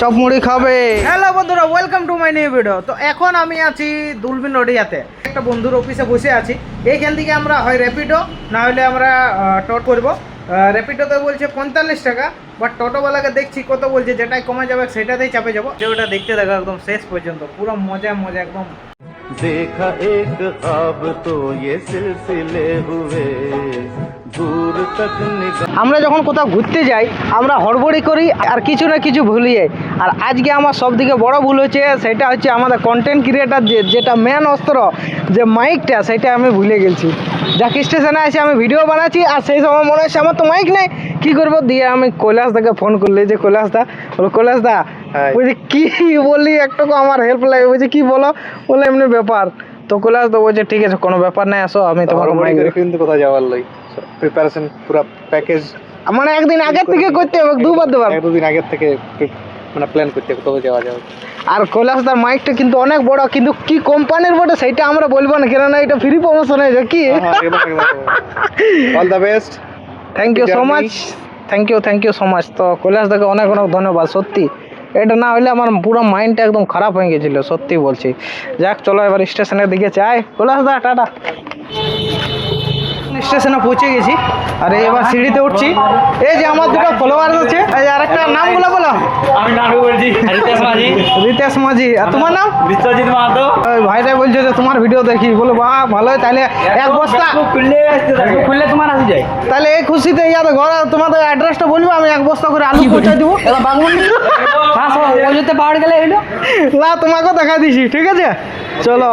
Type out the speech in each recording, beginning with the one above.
Chop মুড়ি খাবে। Welcome to my তো এখন আমি আছি একটা বন্ধুর অফিসে বসে আছি। থেকে আমরা হয় র্যাপিডো বলছে পঁয়তাল্লিশ টাকা বাট টোটোওয়ালাকে দেখছি কত বলছে, যেটাই কমে যাবে সেটাতেই চাপে যাব। ওটা দেখতে দেখো একদম শেষ পর্যন্ত। পুরো মজা মজা, একদম देखा एक ख्वाब तो ये सिलसिले हुए दूर तक निगाह আমরা যখন কোথাও ঘুরতে যাই আমরা হড়বড়ি করি আর কিছু না কিছু ভুলি যাই আর আজকে আমার সব থেকে বড় ভুল হচ্ছে সেটা হচ্ছে আমাদের কন্টেন্ট ক্রিয়েটার যে যেটা মেন অস্ত্র যে মাইকটা সেটা আমি ভুলে গেছি যাক স্টেশনে এসে আমি ভিডিও বানাচ্ছি আর সেই সময় মনে হচ্ছে আমার তো মাইক নেই কী করবো দিয়ে আমি কৈলাস দাকে ফোন করলি যে কৈলাস দা বলো কৈলাস দা হ্যাঁ। বলছি কি বলি? একটু আমার হেল্প লাগে। বলছে কি বলো? বলে এমনি ব্যাপার। তো কৈলাস দা বলছে ঠিক আছে কোনো ব্যাপার নাই আসো আমি তোমাকে মাইক দেবো। কিন্তু কোথায় যাওয়ার লাই? প্রিপারেশন পুরো প্যাকেজ মানে একদিন আগের থেকে করতে হবে দুবার দুবার। দুদিন আগের থেকে মানে প্ল্যান করতে হবে কোথাও যাওয়া যাবে। আর কৈলাসদার মাইকটা কিন্তু অনেক বড় কিন্তু কি কোম্পানির বটে সেটা আমরা বলব না কেননা এটা ফ্রি প্রমোশন হয়েছে কি? All the best thank you so much thank you thank you so much তো কৈলাসদাকে অনেক অনেক ধন্যবাদ সত্যি। এটা না হলে আমার পুরো মাইন্ডটা একদম খারাপ হয়ে গেছিল, সত্যি বলছি। যাক, চলো এবার স্টেশনের দিকে চাই কৈলাসদা টাটা। স্টেশনে পৌঁছে গেছি আর এবার সিঁড়িতে উঠছি এই যে আমার দুটো ফলোয়ার আছে এই যে আরেকটা নামগুলো বলো আমি বলছি রিতেশ মাঝি রিতেশ মাঝি আর তোমার নাম বিশ্বজিৎ মাহাতো ওই ভাইটাই বলছে যে তোমার ভিডিও দেখি বলে বাহ ভালোই তাহলে এক বস্তা খুললে খুললে তোমার আসি যায় তাহলে এই খুশিতে ইয়াদের ঘর তোমাদের অ্যাড্রেসটা বলব আমি এক বস্তা করে আলু পৌঁছে দিব পর্যন্ত পাওয়ার গেলে হইল না তোমাকেও দেখা দিছি ঠিক আছে চলো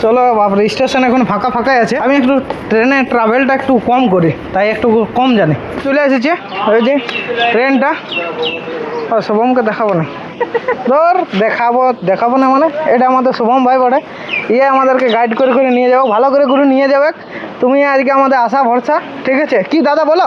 চলো বাপরে স্টেশন এখন ফাঁকা ফাঁকাই আছে। আমি একটু ট্রেনে ট্রাভেলটা একটু কম করি তাই একটু কম জানি। চলে এসেছে ওই যে ট্রেনটা ও শুভমকে দেখাবো না। ধর দেখাবো দেখাবো না মানে? এটা আমাদের শুভম ভাই বটে ইয়ে আমাদেরকে গাইড করে করে নিয়ে যাব ভালো করে করে নিয়ে যাবে। তুমি আজকে আমাদের আশা ভরসা ঠিক আছে? কি দাদা বলো?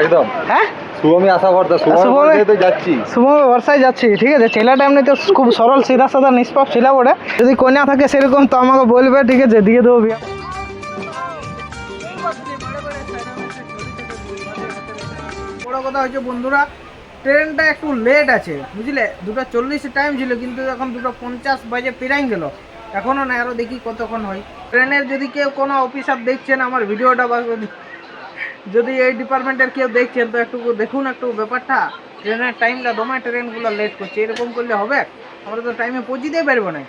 একদম। হ্যাঁ? শুভমি আশা ভরতা শুভমি- শুভমি তো যাচ্ছি। শুভ বর্ষায় যাচ্ছি ঠিক আছে? ছেলেটা এমনি তো খুব সরল সিধা সাদা নিষ্পাপ ছিল বটে। যদি কন্যা থাকে সেরকম তো আমাকে বলবে ঠিক আছে? দিয়ে দেবো বিয়ে। বড় কথা হচ্ছে বন্ধুরা ট্রেনটা একটু লেট আছে বুঝলে? দুটো চল্লিশে টাইম ছিল কিন্তু এখন দুটো পঞ্চাশ বাজে পেরাই গেল। এখনও না আরও দেখি কতক্ষণ হয়। ট্রেনের যদি কেউ কোনো অফিসার দেখছেন আমার ভিডিওটা বা যদি এই ডিপার্টমেন্টের কেউ দেখছেন তো একটু দেখুন একটু ব্যাপারটা। ট্রেনের টাইমটা দমে ট্রেনগুলো লেট করছে। এরকম করলে হবে? আমরা তো টাইমে পৌঁছিতেই পারব না।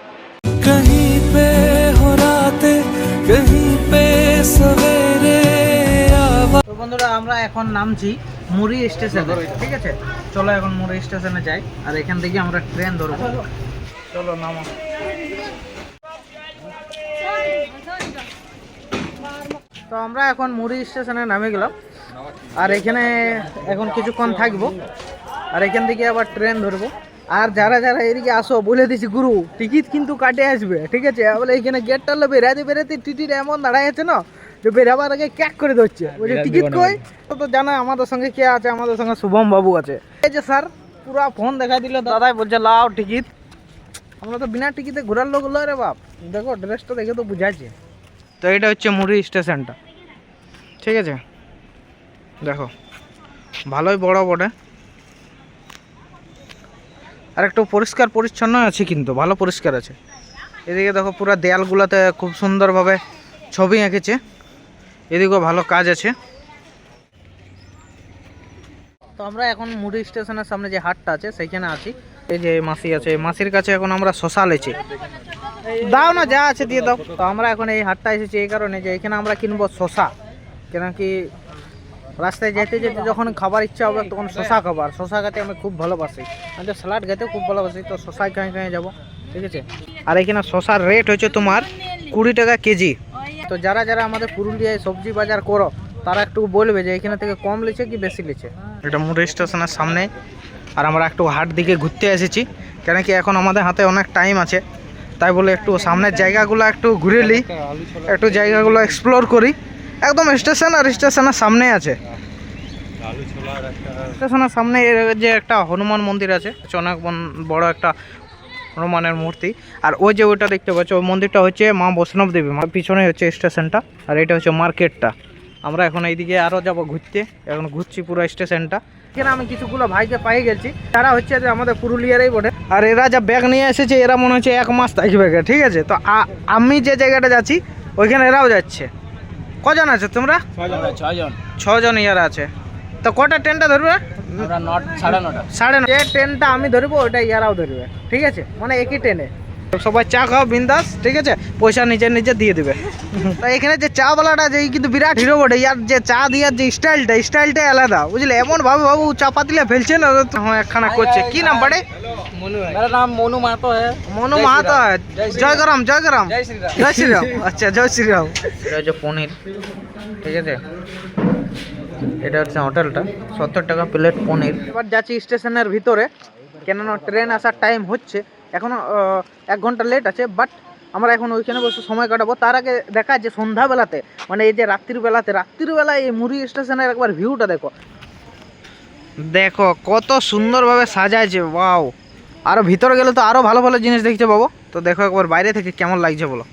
বন্ধুরা আমরা এখন নামছি মুড়ি স্টেশনে। ঠিক আছে? চলো এখন মুড়ি স্টেশনে যাই। আর এখান থেকে আমরা ট্রেন ধরবো। চলো নামো। তো আমরা এখন মুড়ি স্টেশনে নামে গেলাম। আর এখানে এখন কিছুক্ষণ থাকব। আর এখান থেকে আবার ট্রেন ধরবো। আর যারা যারা এদিকে আসো বলে দিছি গুরু টিকিট কিন্তু কাটে আসবে। ঠিক আছে? বলে এখানে গেটটা হলো বেরাতে বেরাতে টিটির এমন দাঁড়ায় আছে না যে বেরাবার আগে ক্যাক করে দিচ্ছে বলছে টিকিট কই? তো তো জানা আমাদের সঙ্গে কে আছে? আমাদের সঙ্গে শুভম বাবু আছে। এই যে স্যার পুরা ফোন দেখা দিল দাদাই বলছে লাও টিকিট। আমরা তো বিনা টিকিটে ঘোরার লোক হলো রে বাপ। দেখো ড্রেসটা দেখে তো বুঝাচ্ছে। তো এটা হচ্ছে মুড়ি স্টেশনটা। ঠিক আছে? দেখো, ভালোই বড় বটে। আর একটু পরিষ্কার পরিচ্ছন্ন আছে কিন্তু, ভালো পরিষ্কার আছে। এদিকে দেখো পুরো দেয়ালগুলোতে খুব সুন্দরভাবে ছবি এঁকেছে। এদিকেও ভালো কাজ আছে। তো আমরা এখন মুড়ি স্টেশনের সামনে যে হাটটা আছে, সেইখানে আছি। এই যে মাসি আছে, মাসির কাছে এখন আমরা শশা লেছি দাও না, যা আছে দিয়ে দাও। তো আমরা এখন এই হাটটা এসেছি এই কারণে যে এখানে আমরা কিনবো শশা কেন কি রাস্তায় যেতে যেতে যখন খাবার ইচ্ছা হবে তখন শশা খাবার। শশা খেতে আমি খুব ভালোবাসি। আমি তো স্যালাড খেতেও খুব ভালোবাসি। তো শশাই খাই খাই যাব, ঠিক আছে? আর এখানে শশার রেট হচ্ছে তোমার কুড়ি টাকা কেজি। তো যারা যারা আমাদের পুরুলিয়ায় সবজি বাজার করো, তারা একটু বলবে যে এখানে থেকে কম লিছে কি বেশি লিছে? এটা মুড়ি স্টেশনের সামনে। আর আমরা একটু হাট দিকে ঘুরতে এসেছি। কেন কি এখন আমাদের হাতে অনেক টাইম আছে। তাই বলে একটু সামনের জায়গাগুলো একটু ঘুরে নিই। একটু জায়গাগুলো এক্সপ্লোর করি। একদম স্টেশন আর স্টেশনের সামনে আছে। স্টেশনের সামনে এর যে একটা হনুমান মন্দির আছে অনেক বড় একটা হনুমানের মূর্তি। আর ওই যে ওইটা দেখতে পাচ্ছ ওই মন্দিরটা হচ্ছে মা বৈষ্ণব দেবী। মা পিছনে হচ্ছে স্টেশনটা আর এটা হচ্ছে মার্কেটটা আমরা এখন এইদিকে আরও যাব ঘুরতে। এখন ঘুরছি পুরো স্টেশনটা এখানে আমি কিছুগুলো ভাইকে পাই গেছি। তারা হচ্ছে যে আমাদের পুরুলিয়ারই বটে। আর এরা যা ব্যাগ নিয়ে এসেছে এরা মনে হচ্ছে এক মাস থাকবে ঠিক আছে? তো আমি যে জায়গাটা যাচ্ছি ওইখানে এরাও যাচ্ছে। কজন আছে তোমরা? ছজন ছজন ইয়ারা আছে। তো কটা ট্রেনটা ধরবে? সাড়ে নটা। সাড়ে ন যে ট্রেনটা আমি ধরবো ওটা ইয়ারাও ধরবে ঠিক আছে? মানে একই ট্রেনে। সবাই চা খাও বিন্দাস ঠিক আছে? পয়সা নিজে নিজে দিয়ে দিবে। এখানে যে চা বালাটা যে কিন্তু বিরাট হিরো বটে ইয়ার যে চা দেওয়ার যে স্টাইলটা স্টাইলটাই আলাদা বুঝলে? এমন ভাবে বাবু চা পাতিলে ফেলছে না হ্যাঁ একখানা করছে। কি নাম বাড়ে? নাম মনু মাহাতো মনু মাহাতো জয় গরম জয় গরম। জয় শ্রীরাম। আচ্ছা জয় শ্রীরাম। এটা পনির ঠিক আছে? এটা হচ্ছে হোটেলটা। সত্তর টাকা প্লেট পনির। এবার যাচ্ছি স্টেশনের ভিতরে। কেননা ট্রেন আসার টাইম হচ্ছে। এখনও আহ, এক ঘণ্টা লেট আছে বাট আমরা এখন ওইখানে বসে সময় কাটাবো। তার আগে দেখা যে সন্ধ্যাবেলাতে মানে এই যে রাত্রির বেলাতে রাত্রির বেলায় এই মুড়ি স্টেশনের একবার ভিউটা দেখো। দেখো কত সুন্দরভাবে সাজাইছে ওয়াও আরও ভিতরে গেলে তো আরও ভালো ভালো জিনিস দেখতে পাবো। তো দেখো একবার বাইরে থেকে কেমন লাগছে বলো।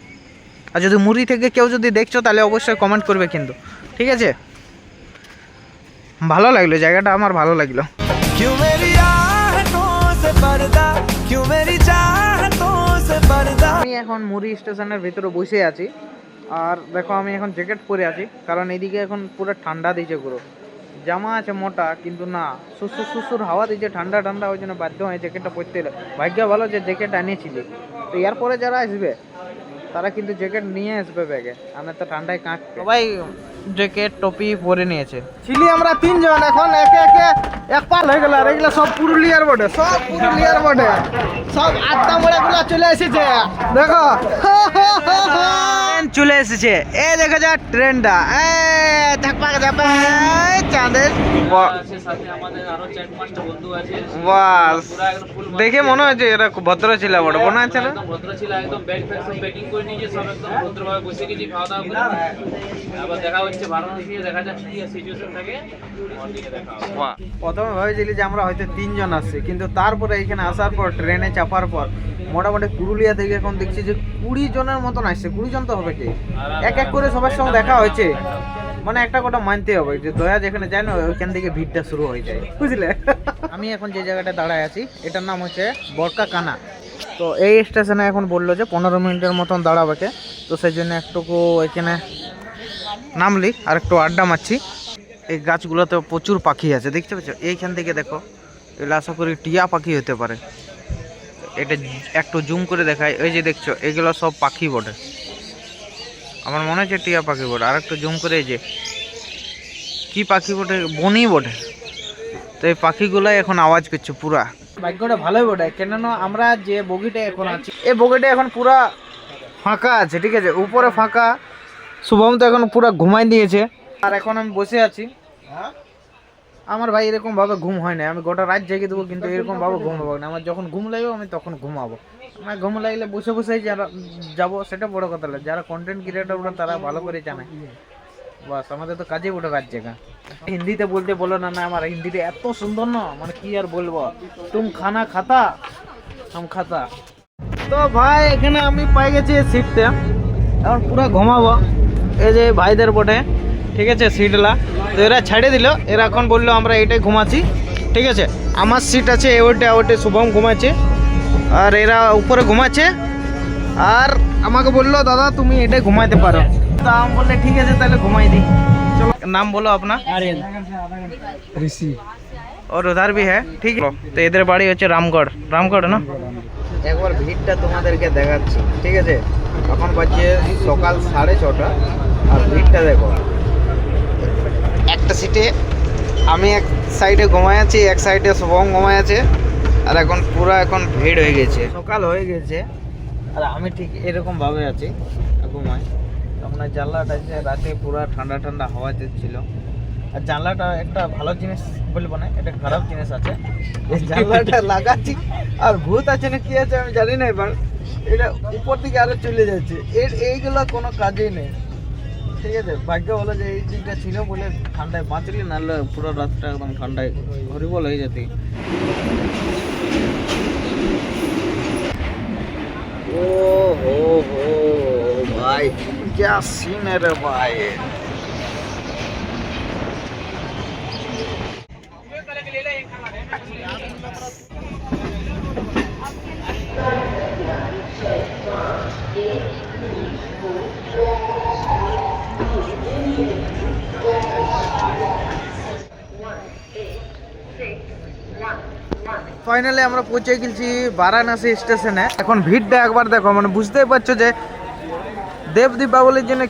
আর যদি মুড়ি থেকে কেউ যদি দেখছ তাহলে অবশ্যই কমেন্ট করবে কিন্তু। ঠিক আছে? ভালো লাগল জায়গাটা আমার ভালো লাগল। আমি এখন মুড়ি স্টেশনের ভিতরে বসে আছি। আর দেখো, আমি এখন জ্যাকেট পরে আছি। কারণ এদিকে এখন পুরো ঠান্ডা দিয়েছে পুরো। জামা আছে মোটা, কিন্তু না সুসুর সুসুর হাওয়া দিয়েছে, ঠান্ডা ঠান্ডা, ওই জন্য বাধ্য হয়ে জ্যাকেটটা পরতে এলো ভাগ্য ভালো যে জ্যাকেট আনিয়েছিলি। তো এরপরে যারা আসবে তারা কিন্তু জ্যাকেট নিয়ে আসবে ব্যাগে। আমি তো ঠান্ডায় কাঁচ সবাই জ্যাকেট টপি পরে নিয়েছে। ছিলি আমরা তিনজন এখন একে একে এক পাল হয়ে গেল আর এগুলো সব পুরুলিয়ার বটে সব পুরুলিয়ার বটে। সব আত্মা মোড়া গুলা চলে এসেছে। দেখো। ট্রেন চলে এসেছে। এ দেখো যা ট্রেনটা। চাঁদের। বাস দেখে মনে হচ্ছে এরা খুব ভদ্র ছিল বটে মনে আছে না? ভদ্র ছিল একদম ব্যাগ ফ্যাগ সব প্যাকিং করে নিয়েছে সব একদম ভদ্রভাবে বসে গেছি খাওয়া দাওয়া করে। আবার দেখা হচ্ছে বারাণসী দেখা যাক কি সিচুয়েশন থাকে। আমার দিকে দেখা হবে। প্রথমে ভেবেছিলি যে আমরা হয়তো তিনজন আসছি কিন্তু তারপরে এখানে আসার পর ট্রেনে চাপার পর মোটামুটি পুরুলিয়া থেকে এখন দেখছি যে কুড়ি জনের মতন আসছে। কুড়ি জন তো হবে। কি? এক এক করে সবার সঙ্গে দেখা হয়েছে। মানে একটা কথা মানতে হবে, যে দয়া যেখানে যায় না, ওইখান থেকে ভিড়টা শুরু হয়ে যায়। বুঝলে? আমি এখন যে জায়গাটা দাঁড়ায় আছি, এটার নাম হচ্ছে বরকা কানা। তো এই স্টেশনে এখন বলল যে পনেরো মিনিটের মতন দাঁড়াবে তো সেই জন্য একটুকু এখানে নামলি আর একটু আড্ডা মারছি। এই গাছগুলোতে প্রচুর পাখি আছে, দেখতে পাচ্ছ এইখান থেকে দেখো, এগুলো আশা করি টিয়া পাখি হতে পারে। এটা একটু জুম করে দেখায় এই যে দেখছ, এগুলো সব পাখি বটে। আমার মনে হচ্ছে টিয়া পাখি বটে। আর একটু জুম করে যে কি পাখি বটে? বনি বটে। তো এই পাখিগুলাই এখন আওয়াজ করছে পুরা। ভাগ্যটা ভালোই বটে কেননা আমরা যে বগিটা এখন আছি এই বগিটা এখন পুরা ফাঁকা আছে ঠিক আছে? উপরে ফাঁকা। শুভম তো এখন পুরা ঘুমাই দিয়েছে। আর এখন আমি বসে আছি। আমার ভাই এরকম ভাবে ঘুম হয় না আমি গোটা রাত জেগে দেবো কিন্তু এরকম ভাবে ঘুম হবে না। আমার যখন ঘুম লাগবে আমি তখন ঘুমাবো। আমার ঘুম লাগলে বসে বসে যারা যাব, সেটা বড় কথা না। যারা কন্টেন্ট ক্রিয়েটর ওরা, তারা ভালো করে জানে। বাস, আমাদের তো কাজে ওটা রাত জায়গা হিন্দিতে বলতে বলো না না, আমার হিন্দিটা এত সুন্দর না মানে কি আর বলব? তুম খানা খাতা? হাম খাতা। তো ভাই, এখানে আমি পাই গেছি সিটটা এখন পুরো ঘুমাবো। এই যে ভাইদের বটে। ঠিক আছে সিটলা তো এরা ছেড়ে দিল। এরা এখন বলল, আমরা এটাই ঘুমাচ্ছি। ঠিক আছে, আমার সিট আছে ওইটা ওইটা, শুভম ঘুমাচ্ছে। আর এরা উপরে ঘুমাচ্ছে আর আমাকে বললো দাদা তুমি এটাই ঘুমাইতে পারো তা আমি বললে ঠিক আছে তাহলে ঘুমাই দিই চলো নাম বলো আপনার ঋষি और उधर भी है ঠিক তো এদের বাড়ি হচ্ছে রামগড় রামগড় না একবার ভিড়টা তোমাদেরকে দেখাচ্ছি ঠিক আছে এখন বাজছে সকাল সাড়ে ছটা আর ভিড়টা দেখো একটা সিটে আমি এক সাইডে ঘুমায় আছি এক সাইডে শুভম ঘুমায় আছে আর এখন পুরো এখন ভিড় হয়ে গেছে। সকাল হয়ে গেছে। আর আমি ঠিক এরকম ভাবে আছি ঘুমাই আপনার জানলাটা আছে রাতে পুরো ঠান্ডা ঠান্ডা হাওয়া দিচ্ছিল। আর জানলাটা একটা ভালো জিনিস বলব না এটা খারাপ জিনিস আছে। এই জানলাটা লাগাচ্ছি আর ভূত আছে না কি আছে আমি জানি না এবার এটা উপর দিকে আরও চলে যাচ্ছে। এর এইগুলো কোনো কাজেই নেই। ঠিক আছে ভাগ্য হলো যে এই দিকটা ছিল বলে ঠান্ডায় বাঁচলি নাহলে পুরো রাতটা একদম ঠান্ডায় হরিবল হয়ে যেতে ओ हो हो भाई क्या सीन है रे भाई ফাইনালি আমরা পৌঁছে গেছি বারাণসী স্টেশনে। এখন ভিড়টা একবার দেখো মানে বুঝতেই পারছ যে দেব দীপাবলির জন্য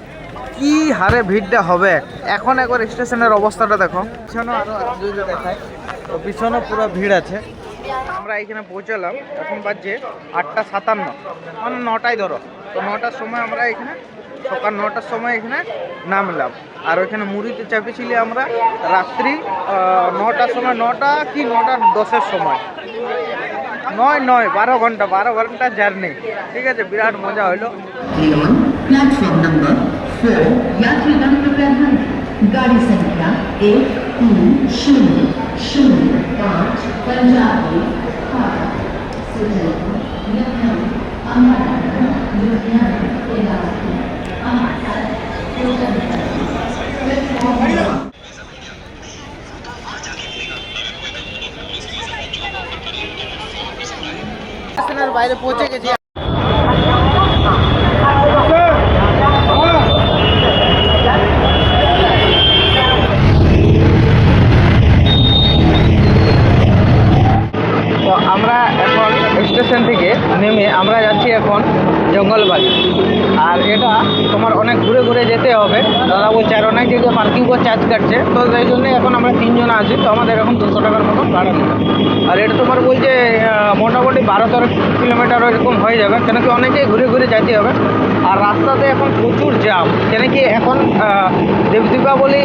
কি হারে ভিড়টা হবে। এখন একবার স্টেশনের অবস্থাটা দেখো। পিছনে আরও যদি দেখায় তো পিছনে পুরো ভিড় আছে। আমরা এখানে পৌঁছালাম। এখন বাজছে আটটা সাতান্ন। মানে নটায় ধরো। তো নটার সময় আমরা এখানে সকাল নটার সময় এখানে নামলাম আর ওইখানে মুড়িতে চাপিয়েছিলি আমরা রাত্রি আহ, নটার সময় নটা কি নটা দশের সময় নয় নয় বারো ঘন্টা বারো ঘন্টা জার্নি ঠিক আছে বিরাট মজা হলো रेल प्लेटफॉर्म नंबर फोर यात्रीगण कृपया ध्यान दें गाड़ी संख्या एक तीन शून्य शून्य पाँच पंजाबी हावड़ा सुजयपुर लखनऊ বাইরে পৌঁছে গেছি তো আমরা এখন স্টেশন থেকে নেমে আমরা যাচ্ছি এখন জঙ্গলবাড়ি আর এটা তোমার অনেক ঘুরে ঘুরে যেতে হবে দাদা বলছে আর অনেক জায়গায় পার্কিং করে চার্জ কাটছে তো সেই জন্য এখন আমরা তিনজন আছি তো আমাদের এখন দুশো টাকার মতন ভাড়া আর এটা তোমার বলছে মোটামুটি বারো তেরো কিলোমিটার এরকম হয়ে যাবে কেন কি অনেকেই ঘুরে ঘুরে যেতে হবে। আর রাস্তাতে এখন প্রচুর জ্যাম কেন কি এখন আহ, দেব দীপাবলি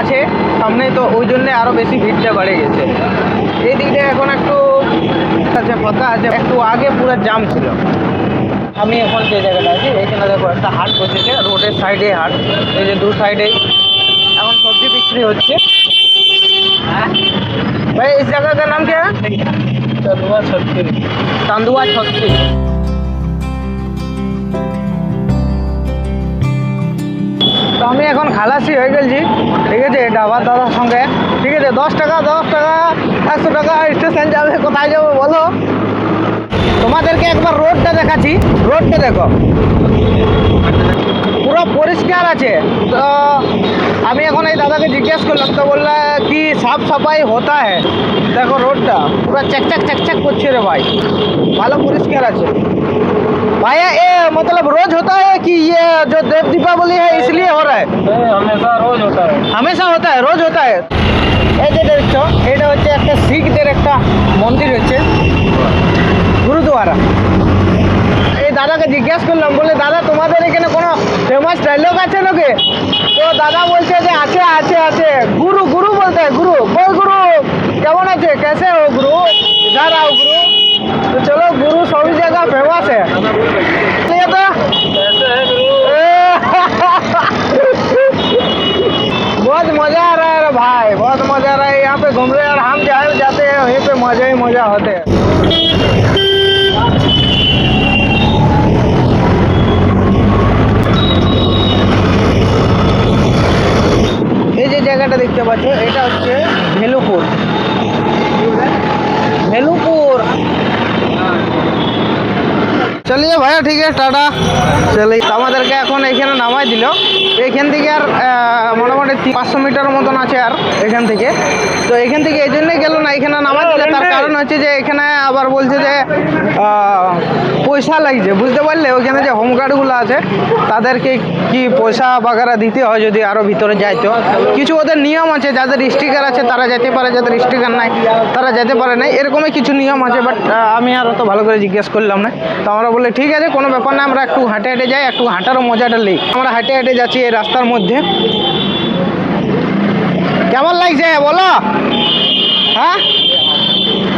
আছে সামনে তো ওই জন্যে আরও বেশি ভিড়টা বেড়ে গেছে। এই দিকটা এখন একটু আছে ফাঁকা আছে একটু আগে পুরো জাম ছিল। আমি এখন যে জায়গাটা আছি এখানে দেখো একটা হাট বসেছে রোডের সাইডে হাট এই যে দু সাইডেই। এখন সবজি বিক্রি হচ্ছে। হ্যাঁ ভাই इस जगह का नाम क्या है तंदुआ छत्तीस तंदुआ छत्तीस তো আমি এখন খালাসি হয়ে গেছি ঠিক আছে ডাবার দাদার সঙ্গে ঠিক আছে দশ টাকা দশ টাকা একশো টাকা স্টেশন যাবে কোথায় যাবো বলো তোমাদেরকে একবার রোডটা দেখাচ্ছি রোডটা দেখো পুরো পরিষ্কার আছে তো আমি এখন এই দাদাকে জিজ্ঞেস করলাম তো বললে কি সাফ সাফাই হতা है দেখো রোডটা পুরো চকচক চকচক করছে রে ভাই ভালো পরিষ্কার আছে भैया ये मतलब रोज होता है कि ये जो देव दीपावली है इसलिए हो रहा है हमेशा रोज होता है হামেশা হতা है রোজ হতা है এই যে দেখছো এটা হচ্ছে একটা শিখদের একটা মন্দির হচ্ছে গুরুদুয়ারা এই দাদাকে জিজ্ঞেস করলাম বলে দাদা তোমাদের এখানে কোনো ফেমাস ডায়লগ আছে নাকি তো দাদা বলছে যে আছে আছে আছে গুরু গুরু বলতে হয় গুরু কই গুরু কেমন আছে कैसे हो गुरु इधर आओ गुरु तो चलो गुरु सभी जगह फेमस है ये तो बहुत मजा आ रहा है रे भाई बहुत मजा आ रहा है यहाँ पे घूम रहे हैं और हम जहाँ भी जाते हैं वहीं पे मजा ही मजा होते हैं পাচ্ছ এটা হচ্ছে ভেলুপুর ভেলুপুর চলিয়ে ভাইয়া ঠিক আছে টাটা। চলি আমাদেরকে এখন এখানে নামাই দিল। এখান থেকে আর মোটামুটি পাঁচশো মিটার মতন আছে আর এখান থেকে। তো এখান থেকে এই জন্যই গেল না এখানে নামাই দিলে। তার কারণ হচ্ছে যে এখানে আবার বলছে যে পয়সা লাগছে। বুঝতে পারলে ওইখানে যে হোমগার্ডগুলো আছে তাদেরকে কি পয়সা বাগারা দিতে হয় যদি আরও ভিতরে যাইতো। কিছু ওদের নিয়ম আছে, যাদের স্টিকার আছে, তারা যেতে পারে, যাদের স্টিকার নাই, তারা যেতে পারে না। এরকমই কিছু নিয়ম আছে বাট আমি আর অত ভালো করে জিজ্ঞেস করলাম না। তো আমরা বলে ঠিক আছে, কোনো ব্যাপার না, আমরা একটু হাঁটে হেঁটে যাই, একটু হাঁটারও মজাটা নেই। আমরা হাঁটে হেঁটে যাচ্ছি এই রাস্তার মধ্যে। কেমন লাগছে? বলো। হ্যাঁ?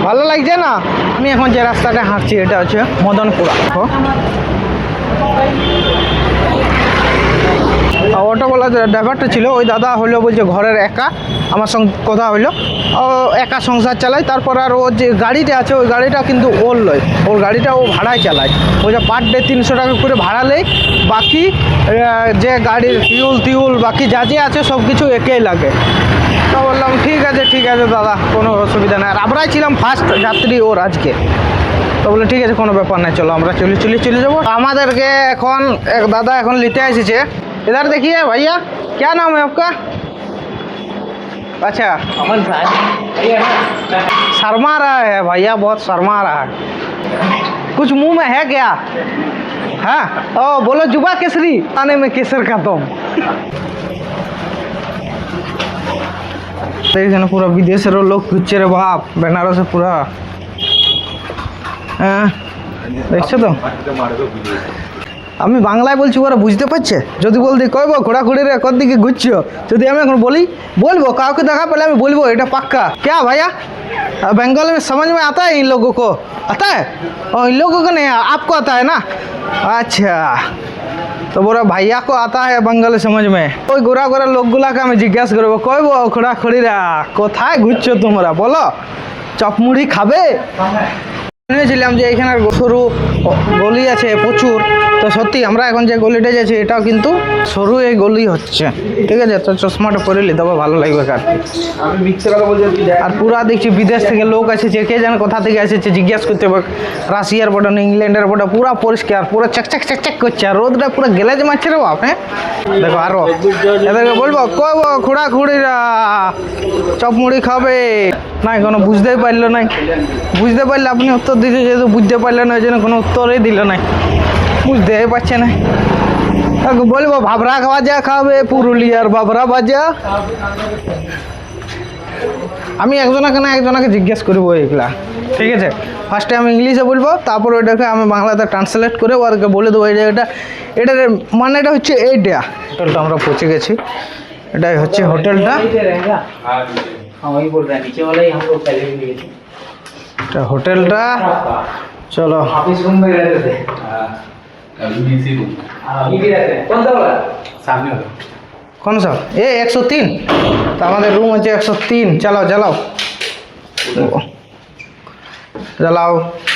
ভালো লাগছে না? আমি এখন যে রাস্তাটা হাঁটছি, এটা হচ্ছে মদনপুরা। অটোওয়ালা যে ড্রাইভারটা ছিল, ওই দাদা হলো বলছে ঘরের একা, আমার সঙ্গে কথা হইল ও একা সংসার চালায়, তারপর আর ওর যে গাড়িটা আছে, ওই গাড়িটা কিন্তু ওর লয়। ওর গাড়িটা ও ভাড়ায় চালায়। ওই যে পার ডে তিনশো টাকা করে ভাড়া নেই বাকি যে গাড়ির ফিউল টিউল বাকি যা যে আছে সব কিছু একেই লাগে। তা বললাম, ঠিক আছে ঠিক আছে দাদা, কোনো অসুবিধা নেই। আর আমরাই ছিলাম ফার্স্ট যাত্রী ওর আজকে। তো বলে ঠিক আছে, কোনো ব্যাপার নাই, চলো, আমরা চলে চলে চলে যাব। আমাদেরকে এখন, এক দাদা এখন নিতে এসেছে। इधर देखिए भैया क्या नाम है आपका? अच्छा। अमन हाँ। शर्मा रहा है भैया बहुत शर्मा रहा है। कुछ मुँह में है क्या? हाँ? ओ बोलो जुबा केसरी। आने में केसर का तुम देखने पूरा विदेश रो लोग घुचे रे बाप बनारस से पूरा। हाँ। देखो तो? আমি বাংলায় বলছি ওরা বুঝতে পারছে যদি বলতে কইব ঘোরাঘুরি রে কোন দিকে ঘুরছো যদি আমি এখন বলি বলবো কাউকে দেখা পেলে আমি বলবো এটা পাক্কা क्या भैया बंगाल में समझ में आता है इन लोगों को आता है और इन लोगों को नहीं आपको आता है ना अच्छा তো বড় ভাইয়া কো আতা হয় বাঙ্গালি সমাজ মে ওই গোরা গোরা লোকগুলাকে আমি জিজ্ঞাসা করবো কইব খোড়া খড়িরা কোথায় ঘুরছো তোমরা বলো চপমুড়ি খাবে শুনেছিলাম যে এখানে সরু গলি আছে প্রচুর। তো সত্যি আমরা এখন যে গলিটা যাচ্ছি, এটাও কিন্তু সরু এই গলি হচ্ছে। ঠিক আছে? তো চশমাটা পরে তবে ভালো লাগবে আর কি। আমি মিথ্যে কথা বলছি আর পুরা দেখছি বিদেশ থেকে লোক আছে যে কে জানে কোথা থেকে এসেছে জিজ্ঞাসা করতে হবে। রাশিয়ার বটন ইংল্যান্ডের বটন পুরা পরিষ্কার, পুরো চকচক চকচক করছে। আর রোদটা পুরো গেলেজ মারছে রে বাপ হ্যাঁ? দেখো, আরও। এদেরকে বলব কব খুঁড়া খুঁড়িরা চপ মুড়ি খাবে। নাই কোনো বুঝতেই পারল নাই। বুঝতে পারলে আপনি উত্তর দিতে যেহেতু বুঝতে পারলেন ওই জন্য কোনো উত্তরই দিল নাই। বুঝতেই পারছে না। তাকে বলব, ভাবরা ভাজা খাবে, পুরুলিয়ার ভাবরা ভাজা। আমি একজনকে না একজনাকে জিজ্ঞেস করব এগুলা, ঠিক আছে? ফার্স্টে আমি ইংলিশে বলব, তারপর ওইটাকে আমি বাংলাতে ট্রান্সলেট করে ওদেরকে বলে দেবো যে এটা, এটার মানেটা হচ্ছে এইটা। হোটেলটা আমরা পৌঁছে গেছি। এটাই হচ্ছে হোটেলটা हाँ वही बोल रहे हैं नीचे वाला ही हम लोग पहले भी लिए थे এটা হোটেলটা চলো आप इस रूम में रहते थे अभी इसी रूम अभी भी रहते हैं कौन सा वाला सामने वाला কোন সব এ একশো তিন তো আমাদের রুম হচ্ছে একশো তিন চালাও চালাও জ্বালাও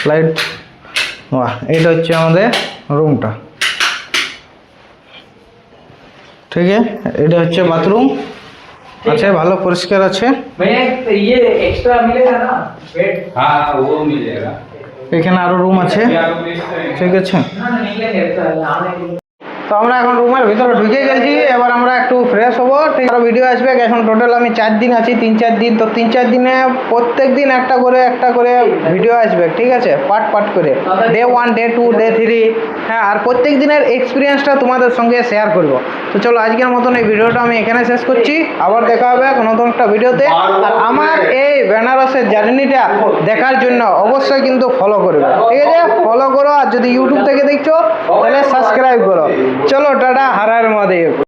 লাইট বাহ এইটা হচ্ছে আমাদের রুমটা ঠিক আছে এটা হচ্ছে বাথরুম আচ্ছা, আছে। ভালো পরিষ্কার আছে। এখানে আরও রুম আছে। ঠিক আছে। তো আমরা এখন রুমের ভিতরে ঢুকে গেছি, এবার আমরা একটু ফ্রেশ হব। ঠিক আরও ভিডিও আসবে এখন টোটাল আমি চার দিন আছি, তিন চার দিন, তো তিন চার দিনে প্রত্যেক দিন একটা করে একটা করে ভিডিও আসবে, ঠিক আছে? পার্ট পার্ট করে। Day one day two day three হ্যাঁ আর প্রত্যেক দিনের এক্সপিরিয়েন্সটা তোমাদের সঙ্গে শেয়ার করব। তো চলো, আজকের মতন এই ভিডিওটা আমি এখানে শেষ করছি। আবার দেখা হবে নতুন একটা ভিডিওতে আর আমার এই বেনারসের জার্নিটা দেখার জন্য অবশ্যই কিন্তু ফলো করবে। ঠিক আছে? ফলো করো, আর যদি ইউটিউব থেকে দেখছ, তাহলে সাবস্ক্রাইব করো। চলো টাটা হারার মহাদেব।